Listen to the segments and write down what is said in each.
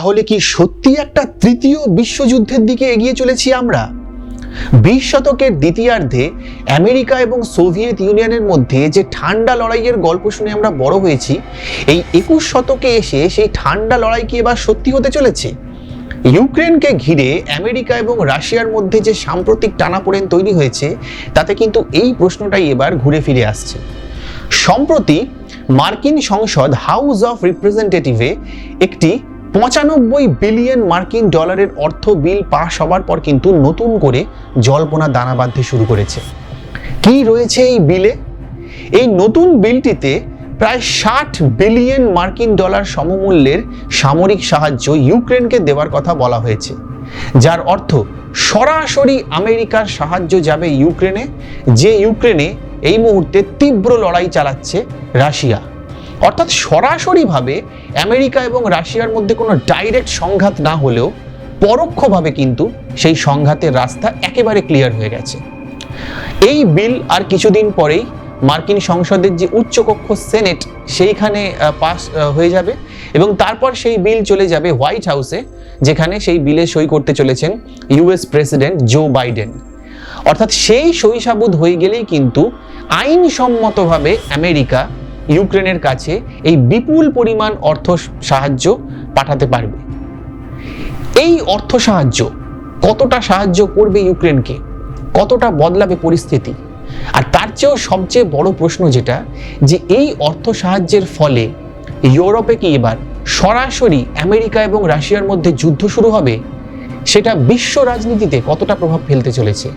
তাহলে কি সত্যি একটা তৃতীয় বিশ্বযুদ্ধের দিকে এগিয়ে চলেছি আমরা? বিশ শতকের দ্বিতীয়ার্ধে আমেরিকা এবং সোভিয়েত ইউনিয়নের মধ্যে যে ঠান্ডা লড়াইয়ের গল্প শুনে আমরা বড় হয়েছি, এই একুশ শতকে এসে সেই ঠান্ডা লড়াই কি এবার সত্যি হতে চলেছে? ইউক্রেনকে ঘিরে আমেরিকা এবং রাশিয়ার মধ্যে যে সাম্প্রতিক টানাপোড়েন তৈরি হয়েছে, তাতে কিন্তু এই প্রশ্নটাই এবার ঘুরে ফিরে আসছে। সম্প্রতি মার্কিন সংসদ হাউস অফ রিপ্রেজেন্টেটিভে একটি পঁচানব্বই বিলিয়ন মার্কিন ডলারের অর্থ বিল পাশ হবার পর কিন্তু নতুন করে জল্পনা দানা বাঁধতে শুরু করেছে। কি রয়েছে এই বিলে? এই নতুন বিলটিতে প্রায় ষাট বিলিয়ন মার্কিন ডলার সমমূল্যের সামরিক সাহায্য ইউক্রেনকে দেওয়ার কথা বলা হয়েছে, যার অর্থ সরাসরি আমেরিকার সাহায্য যাবে ইউক্রেনে, যে ইউক্রেনে এই মুহূর্তে তীব্র লড়াই চালাচ্ছে রাশিয়া। অর্থাৎ সরাসরিভাবে আমেরিকা এবং রাশিয়ার মধ্যে কোনো ডাইরেক্ট সংঘাত না হলেও পরোক্ষভাবে কিন্তু সেই সংঘাতের রাস্তা একেবারে ক্লিয়ার হয়ে গেছে। এই বিল আর কিছুদিন পরেই মার্কিন সংসদের যে উচ্চকক্ষ সেনেট সেইখানে পাস হয়ে যাবে এবং তারপর সেই বিল চলে যাবে হোয়াইট হাউসে, যেখানে সেই বিলে সই করতে চলেছেন ইউএস প্রেসিডেন্ট জো বাইডেন। অর্থাৎ সেই সইসাবুদ হয়ে গেলেই কিন্তু আইনসম্মতভাবে আমেরিকা ইউক্রেনের কাছে এই বিপুল পরিমাণ অর্থ সাহায্য পাঠাতে পারবে। এই অর্থ সাহায্য কতটা সাহায্য করবে ইউক্রেনকে? কতটা বদলাবে পরিস্থিতি? আর তার চেয়েও সবচেয়ে বড় প্রশ্ন যেটা, যে এই অর্থ সাহায্যের ফলে ইউরোপে কি এবার সরাসরি আমেরিকা এবং রাশিয়ার মধ্যে যুদ্ধ শুরু হবে? সেটা বিশ্ব রাজনীতিতে কতটা প্রভাব ফেলতে চলেছে?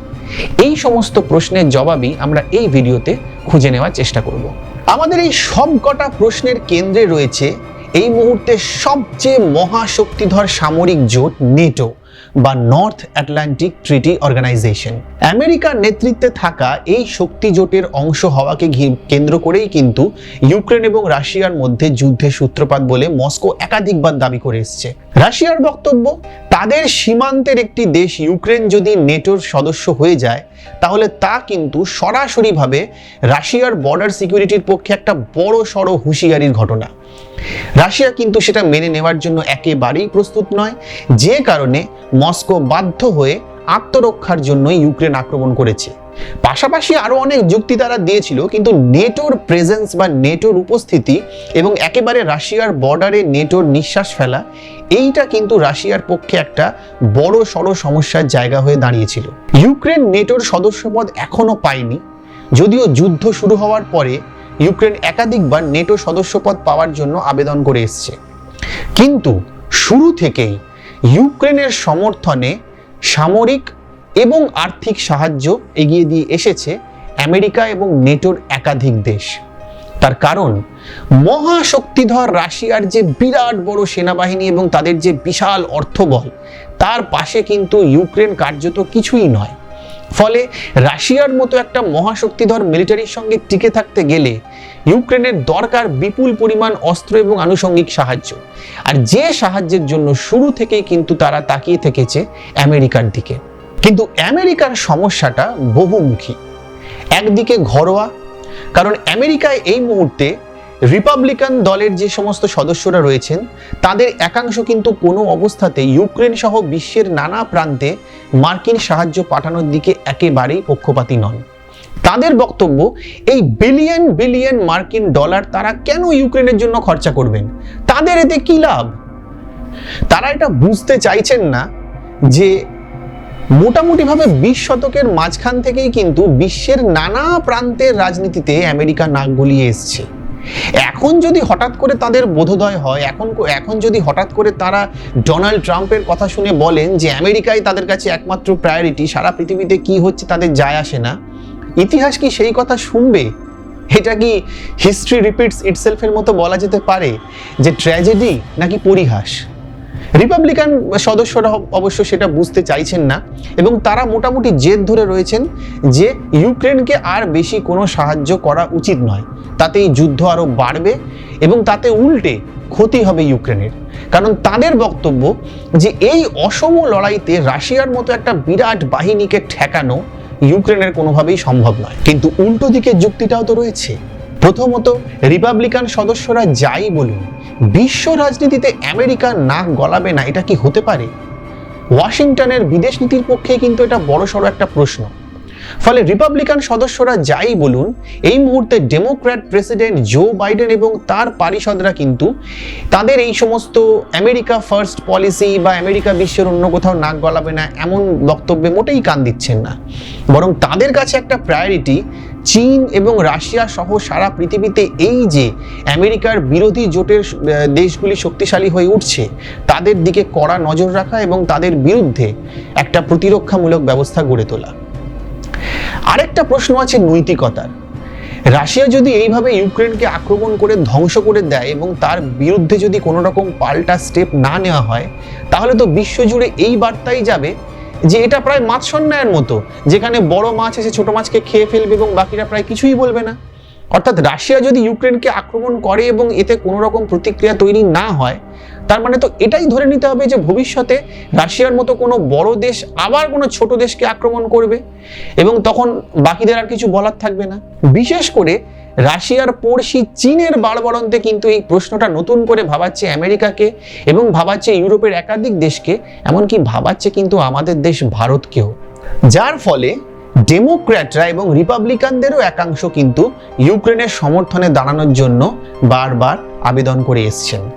এই সমস্ত প্রশ্নের জবাবই আমরা এই ভিডিওতে খুঁজে নেওয়ার চেষ্টা করব। আমাদের এই সবকটা প্রশ্নের কেন্দ্রে রয়েছে এই মুহূর্তে সবচেয়ে মহাশক্তিধর সামরিক জোট নেটো। বা নর্থ আটলান্টিক ট্রিটি অর্গানাইজেশন আমেরিকার নেতৃত্বে থাকা এই শক্তি জোটের অংশ হওয়াকে কেন্দ্র করেই কিন্তু ইউক্রেন এবং রাশিয়ার মধ্যে যুদ্ধের সূত্রপাত বলে মস্কো একাধিকবার দাবি করে এসছে। রাশিয়ার বক্তব্য, তাদের সীমান্তের একটি দেশ ইউক্রেন যদি নেটোর সদস্য হয়ে যায়, তাহলে তা কিন্তু সরাসরিভাবে রাশিয়ার বর্ডার সিকিউরিটির পক্ষে একটা বড় সড় হুঁশিয়ারির ঘটনা। রাশিয়া কিন্তু সেটা মেনে নেওয়ার জন্য একেবারেই প্রস্তুত নয়, যে কারণে মস্কো বাধ্য হয়ে আত্মরক্ষার জন্য ইউক্রেন আক্রমণ করেছে। পাশাপাশি আরও অনেক যুক্তি তারা দিয়েছিল, কিন্তু নেটোর প্রেজেন্স বা নেটোর উপস্থিতি এবং একেবারে রাশিয়ার বর্ডারে নেটোর নিঃশ্বাস ফেলা, এইটা কিন্তু রাশিয়ার পক্ষে একটা বড় সড় সমস্যার জায়গা হয়ে দাঁড়িয়েছিল। ইউক্রেন নেটোর সদস্যপদ এখনও পায়নি, যদিও যুদ্ধ শুরু হওয়ার পরে ইউক্রেন একাধিকবার নেটো সদস্যপদ পাওয়ার জন্য আবেদন করে এসছে। কিন্তু শুরু থেকেই ইউক্রেনের সমর্থনে সামরিক এবং আর্থিক সাহায্য এগিয়ে দিয়ে এসেছে আমেরিকা এবং নেটোর একাধিক দেশ। তার কারণ, মহাশক্তিধর রাশিয়ার যে বিরাট বড় সেনাবাহিনী এবং তাদের যে বিশাল অর্থবল, তার পাশে কিন্তু ইউক্রেন কার্যত কিছুই নয়। ফলে রাশিয়ার মতো একটা মহাশক্তিধর মিলিটারির সঙ্গে টিকে থাকতে গেলে ইউক্রেনের দরকার বিপুল পরিমাণ অস্ত্র এবং আনুষঙ্গিক সাহায্য। আর যে সাহায্যের জন্য শুরু থেকেই কিন্তু তারা তাকিয়ে থেকেছে আমেরিকার দিকে। কিন্তু আমেরিকার সমস্যাটা বহুমুখী। একদিকে ঘরোয়া, কারণ আমেরিকায় এই মুহূর্তে রিপাবলিকান দলের যে সমস্ত সদস্যরা রয়েছেন, তাদের একাংশ কিন্তু কোনো অবস্থাতে ইউক্রেন সহ বিশ্বের নানা প্রান্তে মার্কিন সাহায্য পাঠানোর দিকে একেবারেই পক্ষপাতী নন। তাদের বক্তব্য, এই বিলিয়ন বিলিয়ন মার্কিন ডলার তারা কেন ইউক্রেনের জন্য খরচা করবেন? তাদের এতে কি লাভ? তারা এটা বুঝতে চাইছেন না যে মোটামুটিভাবে বিশ শতকের মাঝখান থেকেই কিন্তু বিশ্বের নানা প্রান্তের রাজনীতিতে আমেরিকা নাক গলিয়ে এসছে। এখন যদি হঠাৎ করে তাদের বোধোদয় হয়, এখন এখন যদি হঠাৎ করে তারা ডোনাল্ড ট্রাম্পের কথা শুনে বলেন যে আমেরিকাই তাদের কাছে একমাত্র প্রায়োরিটি সারা পৃথিবীতে কি হচ্ছে তাদের যায় আসে না, ইতিহাস কি সেই কথা শুনবে? এটা কি হিস্ট্রি রিপিটস ইটসেলফের মতো বলা যেতে পারে যে ট্র্যাজেডি নাকি পরিহাস? রিপাবলিকান সদস্যরা অবশ্য সেটা বুঝতে চাইছেন না এবং তারা মোটামুটি জেদ ধরে রয়েছেন যে ইউক্রেনকে আর বেশি কোনো সাহায্য করা উচিত নয়। তাতে এই যুদ্ধ আরও বাড়বে এবং তাতে উল্টে ক্ষতি হবে ইউক্রেনের। কারণ তাদের বক্তব্য যে এই অসম লড়াইতে রাশিয়ার মতো একটা বিরাট বাহিনীকে ঠেকানো ইউক্রেনের কোনোভাবেই সম্ভব নয়। কিন্তু উল্টো দিকের যুক্তিটাও তো রয়েছে। প্রথমত রিপাবলিকান সদস্যরা যাই বলুন বিশ্ব রাজনীতিতে আমেরিকা নাক গলাবে না, এটা কি হতে পারে? ওয়াশিংটনের বিদেশ নীতির পক্ষে কিন্তু এটা বড়সড় একটা প্রশ্ন। ফলে রিপাবলিকান সদস্যরা যাই বলুন, এই মুহূর্তে ডেমোক্র্যাট প্রেসিডেন্ট জো বাইডেন এবং তার পারিষদরা কিন্তু তাদের এই সমস্ত আমেরিকা ফার্স্ট পলিসি বা আমেরিকা বিশ্বের অন্য কোথাও নাক গলাবে না, এমন বক্তব্যে মোটেই কান দিচ্ছেন না। বরং তাদের কাছে একটা প্রায়োরিটি চীন এবং রাশিয়া সহ সারা পৃথিবীতে এই যে আমেরিকার বিরোধী জোটের দেশগুলি শক্তিশালী হয়ে উঠছে, তাদের দিকে কড়া নজর রাখা এবং তাদের বিরুদ্ধে একটা প্রতিরক্ষামূলক ব্যবস্থা গড়ে তোলা। আরেকটা প্রশ্ন আছে নৈতিকতার। রাশিয়া যদি এইভাবে ইউক্রেনকে আক্রমণ করে ধ্বংস করে দেয় এবং তার বিরুদ্ধে যদি কোনো রকম পাল্টা স্টেপ না নেওয়া হয়, তাহলে তো বিশ্বজুড়ে এই বার্তাই যাবে যে এটা প্রায় মাছ সন্ন্যায়ের মতো। যেখানে বড় মাছ এসে ছোট মাছকে খেয়ে ফেলবে এবং বাকিরা প্রায় কিছুই বলবে না। অর্থাৎ রাশিয়া যদি ইউক্রেনকে আক্রমণ করে এবং এতে কোনো রকম প্রতিক্রিয়া তৈরি না হয়, তার মানে তো এটাই ধরে নিতে হবে যে ভবিষ্যতে রাশিয়ার মতো কোনো বড় দেশ আবার কোনো ছোট দেশকে আক্রমণ করবে এবং তখন বাকিদের আর কিছু বলার থাকবে না। বিশেষ করে রাশিয়ার পড়শি চীনের বাড়বাড়ন্তে কিন্তু এই প্রশ্নটা নতুন করে ভাবাচ্ছে আমেরিকাকে এবং ভাবাচ্ছে ইউরোপের একাধিক দেশকে, এমনকি ভাবাচ্ছে কিন্তু আমাদের দেশ ভারতকেও। যার ফলে ডেমোক্র্যাটরা এবং রিপাবলিকানদেরও একাংশ কিন্তু ইউক্রেনের সমর্থনে দাঁড়ানোর জন্য বারবার আবেদন করে এসছেন।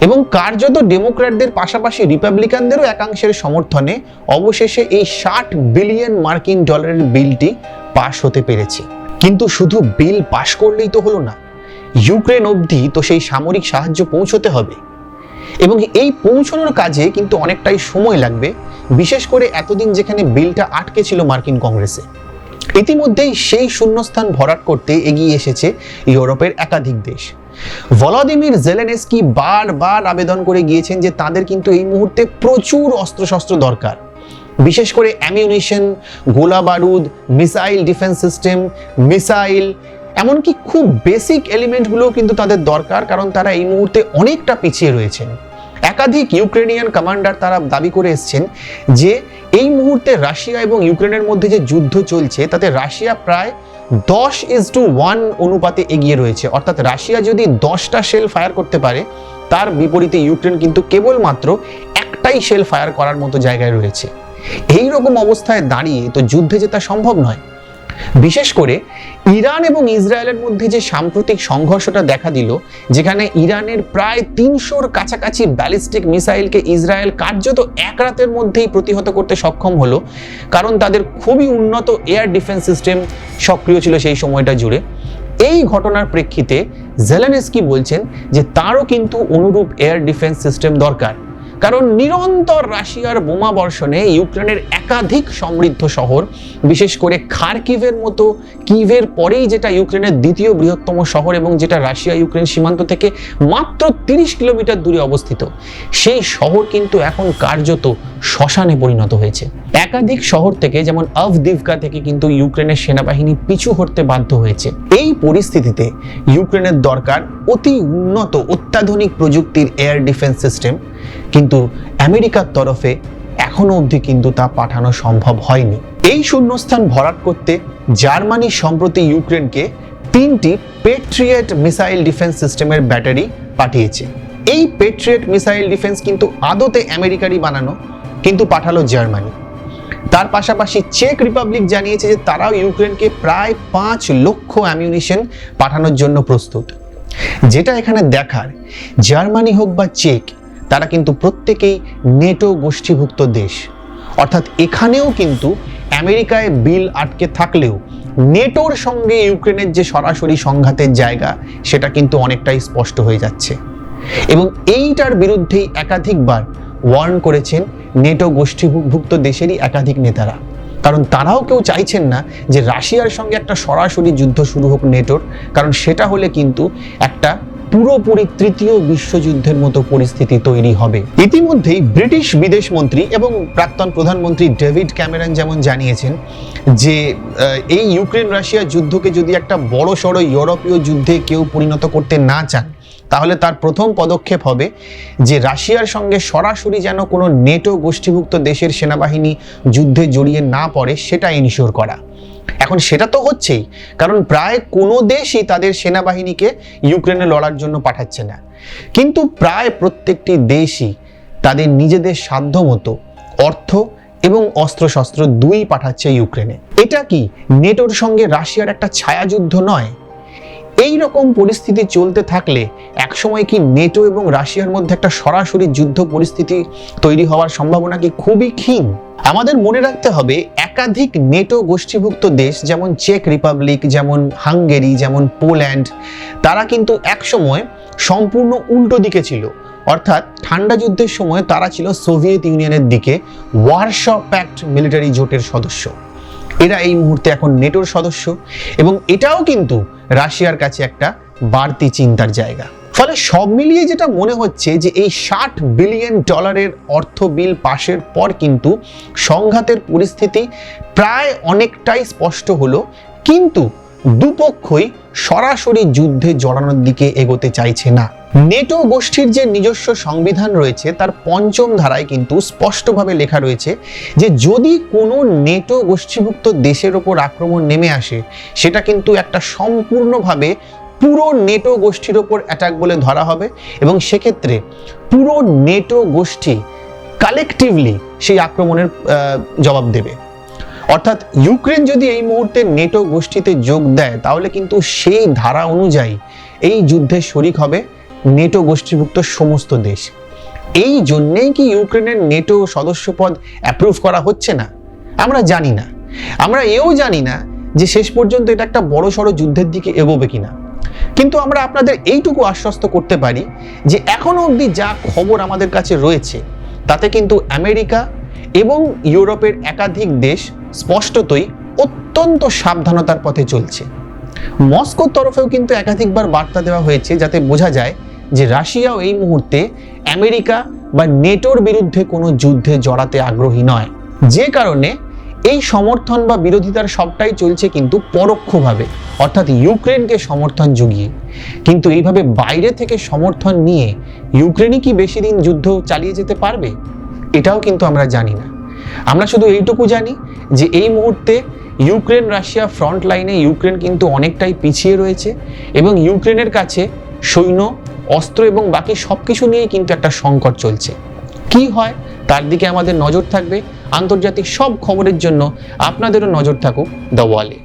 এবং কার্যত ডেমোক্র্যাটদের পাশাপাশি রিপাবলিকানদেরও একাংশের সমর্থনে অবশেষে এই ষাট বিলিয়ন মার্কিন ডলারের বিলটি পাশ হতে পেরেছে। কিন্তু শুধু বিল পাশ করলেই তো হলো না। ইউক্রেন অবধি তো সেই সামরিক সাহায্য পৌঁছতে হবে। এবং এই পৌঁছানোর কাজে কিন্তু অনেকটাই সময় লাগবে, বিশেষ করে এতদিন যেখানে বিলটা আটকে ছিল মার্কিন কংগ্রেসে। ইতিমধ্যেই সেই শূন্যস্থান ভরাট করতে এগিয়ে এসেছে ইউরোপের একাধিক দেশ। ভলাদিমির জেলেনেস্কি বারবার আবেদন করে গিয়েছেন যে তাদের কিন্তু এই মুহূর্তে প্রচুর অস্ত্রশস্ত্র দরকার। বিশেষ করে অ্যামিউনিশন গোলা বারুদ মিসাইল ডিফেন্স সিস্টেম মিসাইল এমনকি খুব বেসিক এলিমেন্টগুলোও কিন্তু তাদের দরকার, কারণ তারা এই মুহূর্তে অনেকটা পিছিয়ে রয়েছেন। একাধিক ইউক্রেনিয়ান কমান্ডার তারা দাবি করে এসছেন যে এই মুহূর্তে রাশিয়া এবং ইউক্রেনের মধ্যে যে যুদ্ধ চলছে, তাতে রাশিয়া প্রায় দশ ইজ টু ওয়ান অনুপাতে এগিয়ে রয়েছে। অর্থাৎ রাশিয়া যদি দশটা শেল ফায়ার করতে পারে, তার বিপরীতে ইউক্রেন কিন্তু কেবলমাত্র একটাই শেল ফায়ার করার মতো জায়গায় রয়েছে। এই রকম অবস্থায় দাঁড়িয়ে তো যুদ্ধে জেতা সম্ভব নয়। বিশেষ করে ইরান এবং ইসরায়েলের মধ্যে যে সাম্প্রতিক সংঘর্ষটা দেখা দিল, যেখানে ইরানের প্রায় তিনশোর কাছাকাছি ব্যালিস্টিক মিসাইলকে ইসরায়েল কার্যত এক রাতের মধ্যেই প্রতিহত করতে সক্ষম হলো, কারণ তাদের খুবই উন্নত এয়ার ডিফেন্স সিস্টেম সক্রিয় ছিল সেই সময়টা জুড়ে। এই ঘটনার প্রেক্ষিতে জেলেনেস্কি বলছেন যে তারও কিন্তু অনুরূপ এয়ার ডিফেন্স সিস্টেম দরকার। কারণ নিরন্তর রাশিয়ার বোমা বর্ষণে ইউক্রেনের একাধিক সমৃদ্ধ শহর, বিশেষ করে খারকিভের মতো কিভের পরেই যেটা ইউক্রেনের দ্বিতীয় বৃহত্তম শহর এবং যেটা রাশিয়া ইউক্রেন সীমান্ত থেকে মাত্র তিরিশ কিলোমিটার দূরে অবস্থিত, সেই শহর কিন্তু এখন কার্যত শ্মশানে পরিণত হয়েছে। একাধিক শহর থেকে যেমন আভদিভকা থেকে কিন্তু ইউক্রেনের সেনাবাহিনী পিছু হটতে বাধ্য হয়েছে। এই পরিস্থিতিতে ইউক্রেনের দরকার অতি উন্নত অত্যাধুনিক প্রযুক্তির এয়ার ডিফেন্স সিস্টেম কিন্তু আমেরিকার তরফে এখনও অবধি কিন্তু তা পাঠানো সম্ভব হয়নি। এই শূন্যস্থান ভরাট করতে জার্মানি সম্প্রতি ইউক্রেনকে তিনটি পেট্রিয়েট মিসাইল ডিফেন্স সিস্টেমের ব্যাটারি পাঠিয়েছে। এই পেট্রিয়েট মিসাইল ডিফেন্স কিন্তু আদতে আমেরিকারই বানানো, কিন্তু পাঠালো জার্মানি। তার পাশাপাশি চেক রিপাবলিক জানিয়েছে যে তারাও ইউক্রেনকে প্রায় পাঁচ লক্ষ অ্যামিউনিশন পাঠানোর জন্য প্রস্তুত। যেটা এখানে দেখার, জার্মানি হোক বা চেক তারা কিন্তু প্রত্যেকেই নেটো গোষ্ঠীভুক্ত দেশ। অর্থাৎ এখানেও কিন্তু আমেরিকায় বিল আটকে থাকলেও নেটোর সঙ্গে ইউক্রেনের যে সরাসরি সংঘাতের জায়গা, সেটা কিন্তু অনেকটাই স্পষ্ট হয়ে যাচ্ছে। এবং এইটার বিরুদ্ধেই একাধিকবার ওয়ার্ন করেছেন নেটো গোষ্ঠীভুক্ত দেশেরই একাধিক নেতারা। কারণ তারাও কেউ চাইছেন না যে রাশিয়ার সঙ্গে একটা সরাসরি যুদ্ধ শুরু হোক নেটোর, কারণ সেটা হলে কিন্তু একটা পুরোপুরি তৃতীয় বিশ্বযুদ্ধের মতো পরিস্থিতি তৈরি হবে। ইতিমধ্যেই ব্রিটিশ বিদেশ মন্ত্রী এবং প্রাক্তন প্রধানমন্ত্রী ডেভিড ক্যামেরন যেমন জানিয়েছেন যে এই ইউক্রেন রাশিয়া যুদ্ধকে যদি একটা বড় সড়ো ইউরোপীয় যুদ্ধে কেউ পরিণত করতে না চান, তাহলে তার প্রথম পদক্ষেপ হবে যে, রাশিয়ার সঙ্গে সরাসরি যেন কোনো নেটো গোষ্ঠীভুক্ত দেশের সেনাবাহিনী যুদ্ধে জড়িয়ে না পড়ে সেটা ইনশিওর করা। এখন সেটা তো হচ্ছেই, কারণ প্রায় কোনো দেশই তাদের সেনাবাহিনীকে ইউক্রেনে লড়ার জন্য পাঠাচ্ছে না। কিন্তু প্রায় প্রত্যেকটি দেশই তাদের নিজেদের সাধ্যমতো অর্থ এবং অস্ত্রশস্ত্র দুই পাঠাচ্ছে ইউক্রেনে। এটা কি নেটোর সঙ্গে রাশিয়ার একটা ছায়াযুদ্ধ নয়? এই রকম পরিস্থিতি চলতে থাকলে একসময় কি নেটো এবং রাশিয়ার মধ্যে একটা সরাসরি যুদ্ধ পরিস্থিতি তৈরি হওয়ার সম্ভাবনা কি খুবই ক্ষীণ? আমাদের মনে রাখতে হবে একাধিক নেটো গোষ্ঠীভুক্ত দেশ, যেমন চেক রিপাবলিক, যেমন হাঙ্গেরি, যেমন পোল্যান্ড, তারা কিন্তু একসময় সম্পূর্ণ উল্টো দিকে ছিল। অর্থাৎ ঠান্ডা যুদ্ধের সময় তারা ছিল সোভিয়েত ইউনিয়নের দিকে ওয়ারশ প্যাক্ট মিলিটারি জোটের সদস্য। এরা এই মুহূর্তে এখন নেটোর সদস্য এবং এটাও কিন্তু রাশিয়ার কাছে একটা বাড়তি চিন্তার জায়গা। ফলে সব মিলিয়ে যেটা মনে হচ্ছে যে এই ষাট বিলিয়ন ডলারের অর্থ বিল পাশের পর কিন্তু সংঘাতের পরিস্থিতি প্রায় অনেকটাই স্পষ্ট হলো। কিন্তু দুপক্ষই সরাসরি যুদ্ধে জড়ানোর দিকে এগোতে চাইছে না। নেটো গোষ্ঠীর যে নিজস্ব সংবিধান রয়েছে, তার পঞ্চম ধারায় কিন্তু স্পষ্টভাবে লেখা রয়েছে যে যদি কোনো নেটো গোষ্ঠীভুক্ত দেশের ওপর আক্রমণ নেমে আসে, সেটা কিন্তু একটা সম্পূর্ণভাবে পুরো নেটো গোষ্ঠীর ওপর অ্যাটাক বলে ধরা হবে এবং সেক্ষেত্রে পুরো নেটো গোষ্ঠী কালেকটিভলি সেই আক্রমণের জবাব দেবে। অর্থাৎ ইউক্রেন যদি এই মুহূর্তে নেটো গোষ্ঠীতে যোগ দেয়, তাহলে কিন্তু সেই ধারা অনুযায়ী এই যুদ্ধে শরিক হবে নেটো গোষ্ঠীভুক্ত সমস্ত দেশ। এই জন্যেই কি ইউক্রেনের নেটো সদস্যপদ অ্যাপ্রুভ করা হচ্ছে না? আমরা জানি না। আমরা এও জানি না যে শেষ পর্যন্ত এটা একটা বড় সড়ো যুদ্ধের দিকে এগোবে কিনা। কিন্তু আমরা আপনাদের এইটুকু আশ্বস্ত করতে পারি যে এখনও অবধি যা খবর আমাদের কাছে রয়েছে, তাতে কিন্তু আমেরিকা এবং ইউরোপের একাধিক দেশ স্পষ্টতই অত্যন্ত সাবধানতার পথে চলছে। মস্কোর তরফেও কিন্তু একাধিকবার বার্তা দেওয়া হয়েছে যাতে বোঝা যায় যে রাশিয়াও এই মুহূর্তে আমেরিকা বা নেটোর বিরুদ্ধে কোনো যুদ্ধে জড়াতে আগ্রহী নয়। যে কারণে এই সমর্থন বা বিরোধিতার সবটাই চলছে কিন্তু পরোক্ষভাবে, অর্থাৎ ইউক্রেনকে সমর্থন জুগিয়ে। কিন্তু এইভাবে বাইরে থেকে সমর্থন নিয়ে ইউক্রেনই কি বেশি দিন যুদ্ধ চালিয়ে যেতে পারবে? এটাও কিন্তু আমরা জানি না। আমরা শুধু এইটুকু জানি যে এই মুহূর্তে ইউক্রেন রাশিয়া ফ্রন্ট লাইনে ইউক্রেন কিন্তু অনেকটাই পিছিয়ে রয়েছে এবং ইউক্রেনের কাছে সৈন্য, অস্ত্র এবং বাকি সব কিছু নিয়েই কিন্তু একটা সংকট চলছে। কি হয়? তার দিকে আমাদের নজর থাকবে। আন্তর্জাতিক সব খবরের জন্য আপনাদেরও নজর থাকুক দ্য ওয়ালে।